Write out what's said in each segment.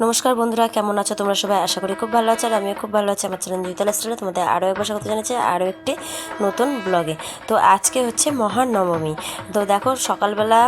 নমস্কার বন্ধুরা, কেমন আছো তোমরা সবাই? আশা করি খুব ভালো আছো আর আমিও খুব ভালো আছি। আমার চ্যানেল জুইতাল স্টাইলে তোমাদের আরও একবার স্বাগত জানাচ্ছি, আরও একটি নতুন ব্লগে। তো আজকে হচ্ছে মহানবমী। তো দেখো, সকালবেলা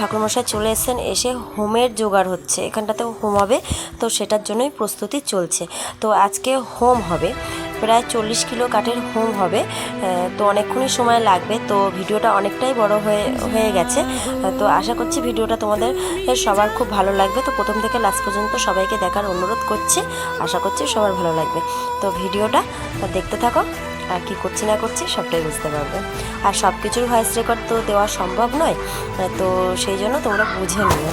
ঠাকুরমশাই চলে এসেছেন, এসে হোমের জোগাড় হচ্ছে। এখানটাতেও হোম হবে, তো সেটার জন্যই প্রস্তুতি চলছে। তো আজকে হোম হবে। প্রায় চল্লিশ কিলো কাঠের হোম হবে তো অনেকক্ষণই সময় লাগবে, তো ভিডিওটা অনেকটাই বড় হয়ে হয়ে গেছে তো আশা করছি ভিডিওটা তোমাদের সবার খুব ভালো লাগবে, তো প্রথম থেকে লাস্ট পর্যন্ত সবাইকে দেখার অনুরোধ করছি, আশা করছি সবার ভালো লাগবে, তো ভিডিওটা দেখতে থাকো, আর কী করছি না করছি সবটাই বুঝতে পারবে, আর সব কিছুর ভয়েস রেকর্ড তো দেওয়া সম্ভব নয় তো সেই জন্য তোমরা বুঝে নিও।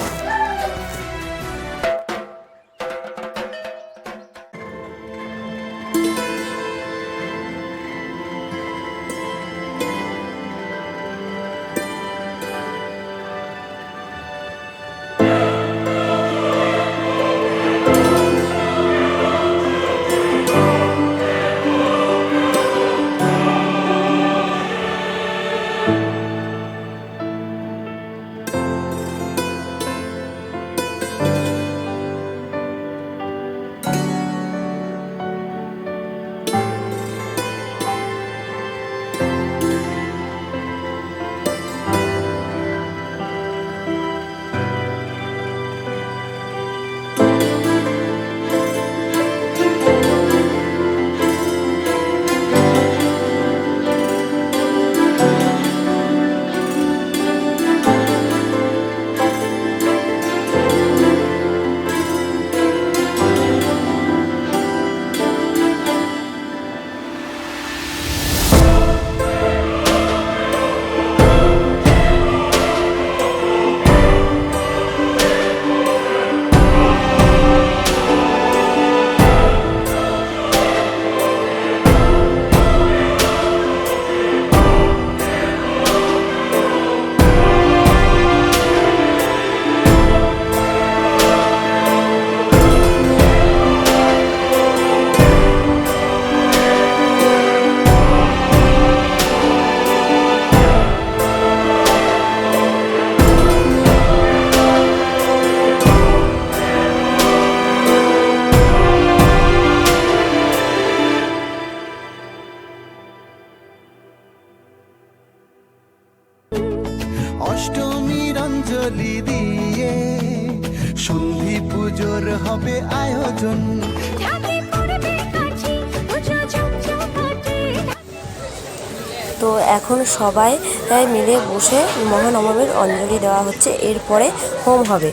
এখন সবাই মিলে বসে মহান অমরের অঞ্জলি দেওয়া হচ্ছে। এরপরে হোম হবে।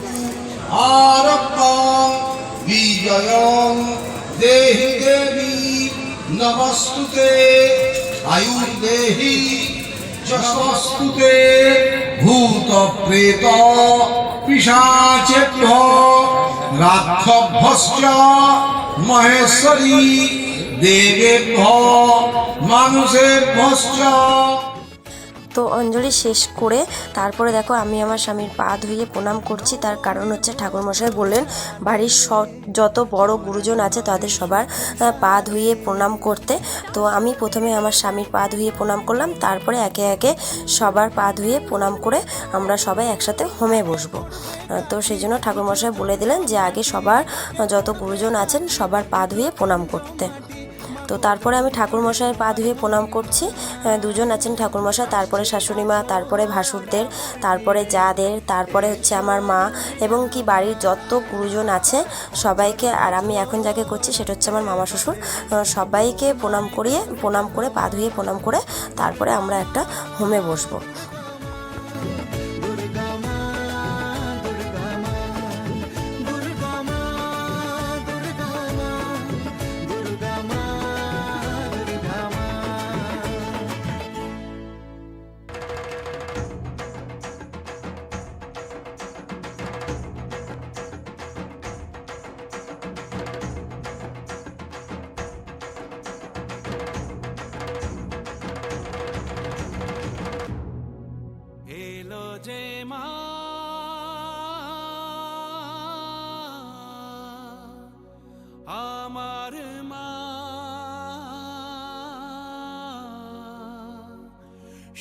দেবী ভূত প্রেত পিশাচেভ্য রাক্ষভ্যশ্চ মহেশ্বরী দেবের মানুষের তো অঞ্জলি শেষ করে তারপরে দেখো আমি আমার স্বামীর পা ধুয়ে প্রণাম করছি। তার কারণ হচ্ছে ঠাকুরমশাই বললেন, বাড়ির সব যত বড় গুরুজন আছে তাদের সবার পা ধুয়ে প্রণাম করতে। তো আমি প্রথমে আমার স্বামীর পা ধুয়ে প্রণাম করলাম, তারপরে একে একে সবার পা ধুয়ে প্রণাম করে আমরা সবাই একসাথে হোমে বসবো। তো সেই জন্য ঠাকুরমশাই বলে দিলেন যে আগে সবার যত গুরুজন আছেন সবার পা ধুয়ে প্রণাম করতে। তো তারপরে আমি ঠাকুরমশাইয়ের পা ধুয়ে প্রণাম করছি। দুজন আছেন ঠাকুরমশাই, তারপরে শাশুড়ি মা, তারপরে ভাসুরদের, তারপরে যাদের, তারপরে হচ্ছে আমার মা এবং কি বাড়ির যত গুরুজন আছে সবাইকে, আর আমি এখন যাকে করছি সেটা হচ্ছে আমার মামা শ্বশুর। সবাইকে প্রণাম করিয়ে, প্রণাম করে, পা ধুয়ে প্রণাম করে তারপরে আমরা একটা হোমে বসবো।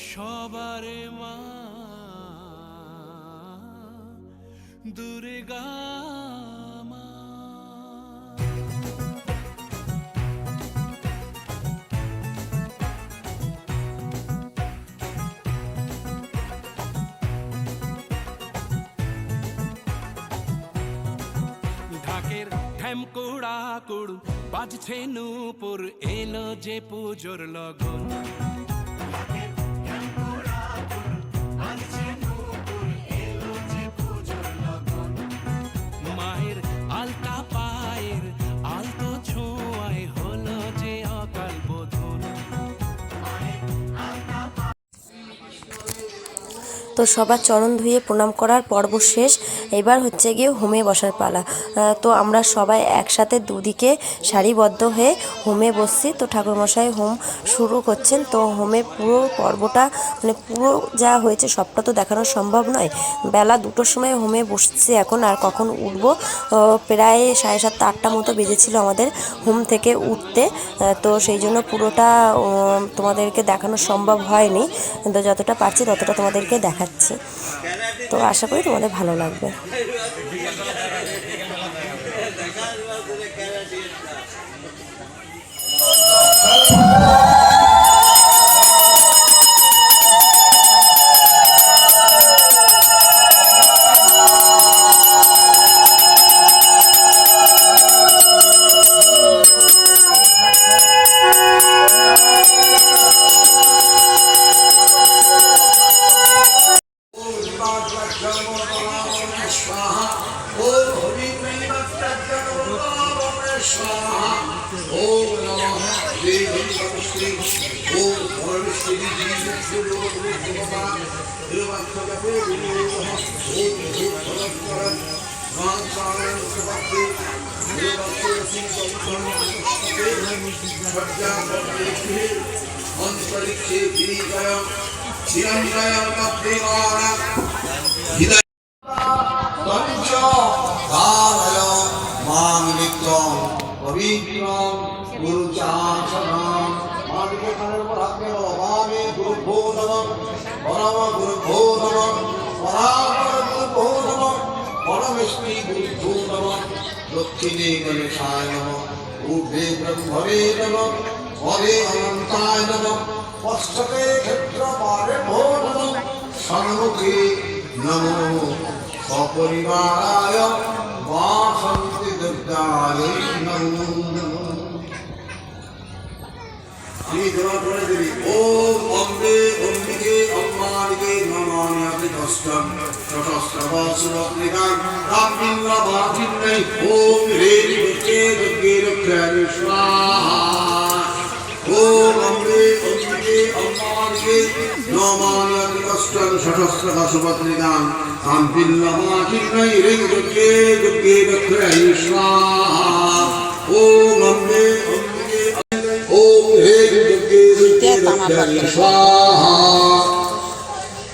সবারে মা দুর্গা ঢাকের ঠ্যাম কুড়া কুড়ু বাজছে নূপুর এলো যে পুজোর লগন। তো সবার চরণ ধুয়ে প্রণাম করার পর্ব শেষ। এবার হচ্ছে গিয়ে হোমে বসার পালা। তো আমরা সবাই একসাথে দুদিকে সারিবদ্ধ হয়ে হোমে বসছি। তো ঠাকুরমশাই হোম শুরু করছেন। তো হোমে পুরো পর্বটা মানে পুরো যা হয়েছে সবটা তো দেখানো সম্ভব নয়। বেলা দুটোর সময় হোমে বসছি এখন। আর কখন উঠবো? প্রায় সাড়ে সাতটা, আটটা মতো বেজেছিল আমাদের হোম থেকে উঠতে। তো সেই জন্য পুরোটা তোমাদেরকে দেখানো সম্ভব হয়নি। তো যতটা পারছি ততটা তোমাদেরকে দেখাচ্ছি তো আশা করি তোমাদের ভালো লাগবে। ओम नमः देवी नमस्ते ओम भरविष्णु जी देवता देवत्वजपे विनियोगः ओम भूतभवत्वरं मांसारं सपत्ते देवत्वस्य संकल्पं सत्यापत्ते अन्तरिक्षे गिरिजयं चिरञ्जयं तद्देवानां পবিত্রং গুরুচাসনম মাটিকে কানের উপর হাত মেলো অভাবে গুরুভো নমঃ পরম গুরুভো নমঃ পরাপর গুরুভো নমঃ পরমেশ্বরী গুরুভো নমঃ দক্ষিণে গণেশায় নমঃ ঊর্ধ্বে ব্রহ্মণে নমঃ পরে অনন্তায় নমঃ পশ্চাতে ক্ষেত্রপারে ভো নমঃ সম্মুখে নমো সপরিবারায় বুদ্ধে দুর্গে রক্ষায় স্বাহা। ওম অম্বে অম্বিকে অম্মালিকে নমামি দুর্গে দুর্গে রক্ষায় স্বাহা।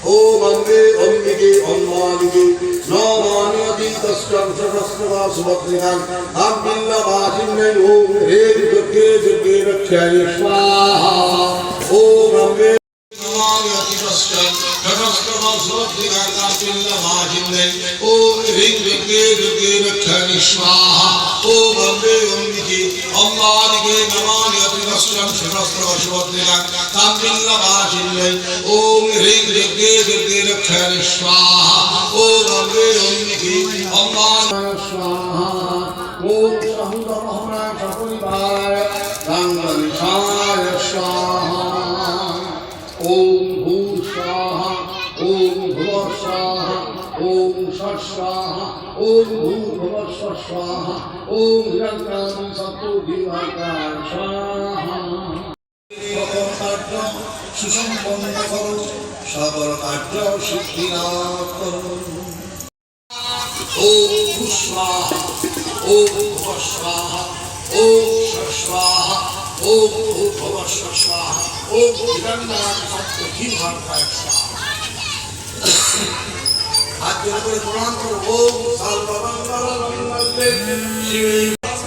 ওম অম্বে অম্বিকে অম্মালিকে নমানি অতীতস্কং সহস্রবা সুভদ্রিকাং আম্বিল্লবাসিন্নৈ ওম হে দুর্গে দুর্গে রক্ষায় স্বাহা ওম অম্বে নমানি অতীতস্কং সহস্রবা সুভদ্রিকাং আম্বিল্লবাসিন্নৈ ওম হে দুর্গে স্বাহা অম্বিকে অম্মালিকে স্বাহা ওম ভূর্ভুব স্বাহা ওম হিরণ্যামি সত্তু দিবাকার স্বাহা সকল কার্য সুসম্পন্ন করো সকল কার্য সিদ্ধিলাভ করো ওম স্বাহা ওম ভুব স্বাহা ওম স্বাহা ওম ভূর্ভুব স্বাহা ওম হিরণ্যামি সত্তু দিবাকার স্বাহা হাত জোড় করে প্রণাম করো ওম সর্বমঙ্গল মঙ্গলে শিবে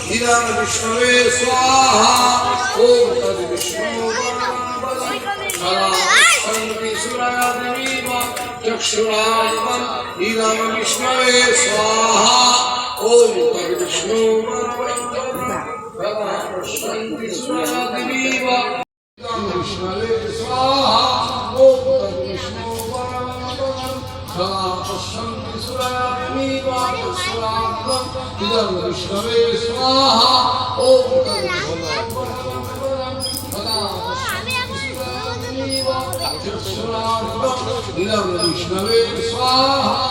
হিরণ বিষ্ণবে স্বাহা ওম তদ বিষ্ণু চক্ষুরাজম হিরণ বিষ্ণবে স্বাহা ওম তদ বিষ্ণু বিষ্ণবে স্বাহা ওম পশ্যন্তি বিষ্ণবে স্বাহা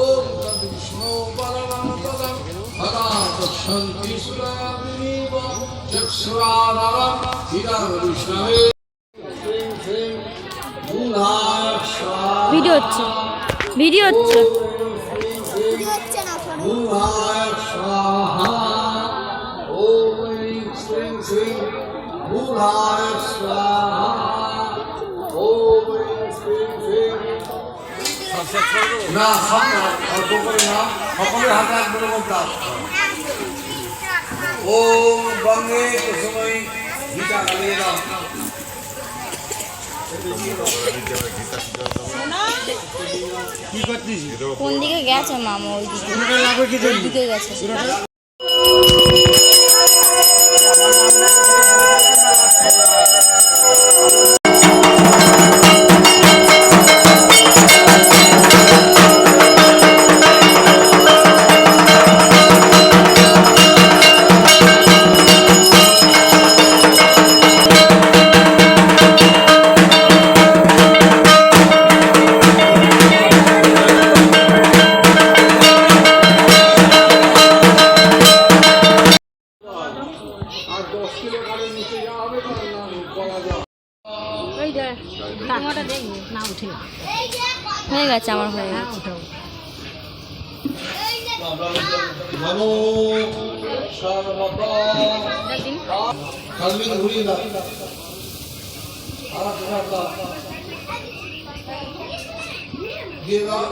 ওম বিষ্ণু পরমং পদম সদা দক্ষন্তি সুরামিব ভিডিও হচ্ছে। ভিডিও হচ্ছে। না অল্প করে না, সকলের হাতে এক বলতাম ও বঙ্গে সময় গীতা কালিয়ে দাও। কোন দিকে গেছে মামা ওই দিকে দিকে গেছে। দিয়ে দাও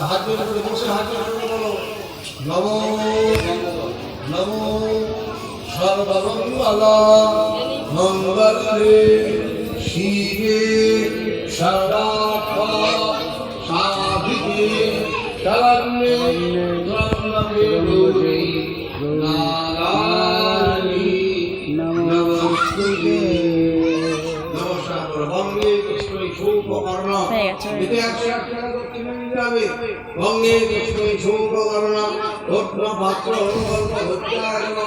হাত জোর করে বসে হাত জোর করে বলো যাবে বঙ্গে কৃষ্ণই সৌপকর্ণ ভদ্র পাত্র, অনুকল্প হত্যায়ন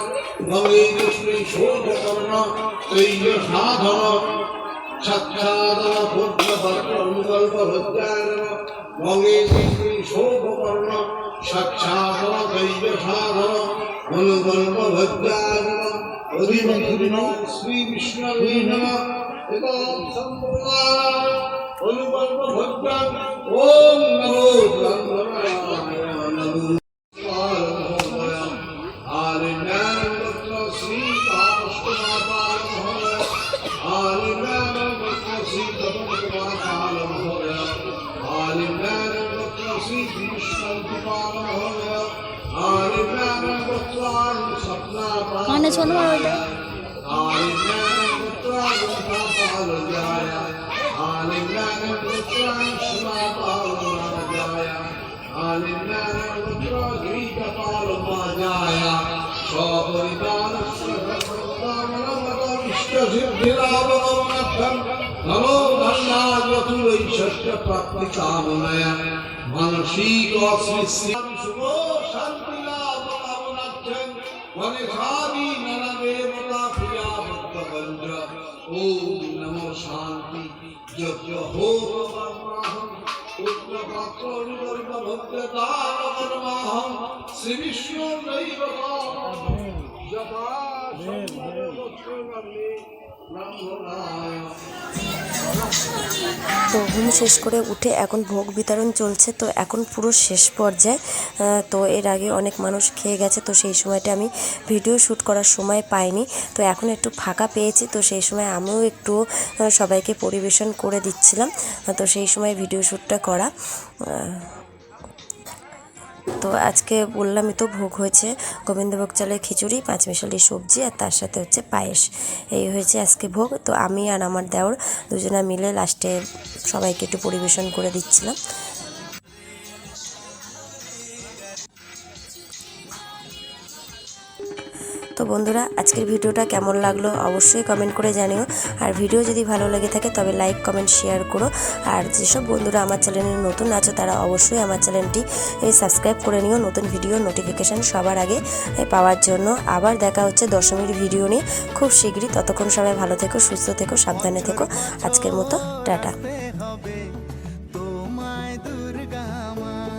গঙ্গে কৃষ্ণই সৌপকর্ণ তৈজ সাধন। সাক্ষাদন ভদ্র পাত্র, অনুকল্প হত্যায়ন গঙ্গে কৃষ্ণই সৌপকর্ণ সাক্ষাদন তৈজ সাধন। অনুকল্প অধিপতি শ্রী বিষ্ণু অনুকল্প ভক্তাং ওম নমো মানে শোনো ওইটা শুভ শান্তি লাভ কামনার্থম মনেঘাবি নানা দেবতা পূজা ভক্তবঞ্জ ওম নমো শান্তি যজ্ঞ হো কর্মাহম পুত্র পাত্র নিগর্ভ ভক্তদান কর্মাহম শ্রী বিষ্ণু যথা ব্রাহ্মণায় তো ঘুম শেষ করে উঠে এখন ভোগ বিতরণ চলছে, তো এখন পুরো শেষ পর্যায়ে। তো এর আগে অনেক মানুষ খেয়ে গেছে, তো সেই সময়টা আমি ভিডিও শ্যুট করার সময় পাইনি। তো এখন একটু ফাঁকা পেয়েছি, তো সেই সময় আমিও একটু সবাইকে পরিবেশন করে দিচ্ছিলাম। তো সেই সময় ভিডিও শ্যুটটা করা। তো আজকে বললামই তো ভোগ হয়েছে গোবিন্দভোগ চালের খিচুড়ি পাঁচমিশালি সবজি আর তার সাথে হচ্ছে পায়েস। এই হয়েছে আজকে ভোগ। তো আমি আর আমার দেওর দুজনা মিলে লাস্টে সবাইকে একটু পরিবেশন করে দিচ্ছিলাম। তো বন্ধুরা, আজকের ভিডিওটা কেমন লাগল অবশ্যই কমেন্ট করে জানিও। আর ভিডিও যদি ভালো লেগে থাকে তবে লাইক কমেন্ট শেয়ার করো। আর যেসব বন্ধুরা আমার চ্যানেলে নতুন আছো তারা অবশ্যই আমার চ্যানেলটি সাবস্ক্রাইব করে নিও। নতুন ভিডিও নোটিফিকেশান সবার আগে পাওয়ার জন্য। আবার দেখা হচ্ছে দশমীর ভিডিও নিয়ে। খুব শীঘ্রই ততক্ষণ সবাই ভালো থেকো, সুস্থ থেকো, সাবধানে থেকো। আজকের মতো, টাটা।